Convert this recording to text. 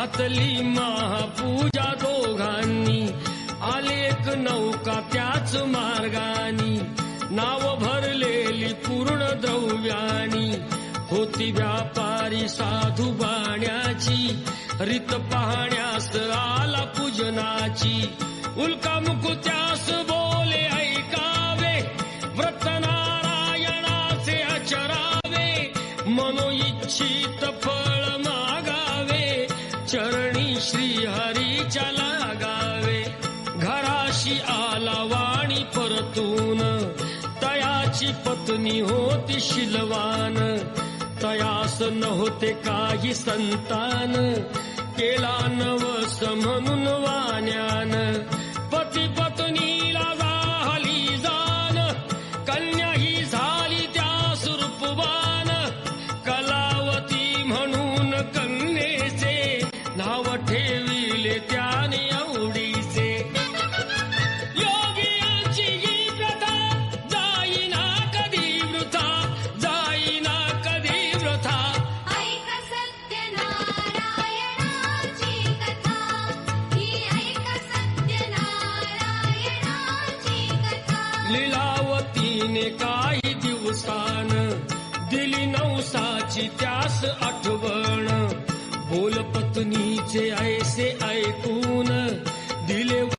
घातली महापूजा दोघांनी. आलेक नौका त्याच मार्गानी. नाव भरलेली पूर्ण द्रव्यानी. होती व्यापारी साधू बाण्याची. रित पाहण्यास आला पूजनाची. उल्का मुकुत्यास बोले ऐकावे व्रत नारायणाचे अचरावे मनोइच्छित फळ मा चरणी श्री हरीच्या लागावे. घराशी आला वाणी परतून. तयाची पत्नी होती शिलवान. तयास नव्हते काही संतान. केला नवस म्हणून वाण्यान. लिलावतीने काही दिवसान दिली नवसाची त्यास आठवण. बोल पत्नीचे ऐसे ऐकून दिले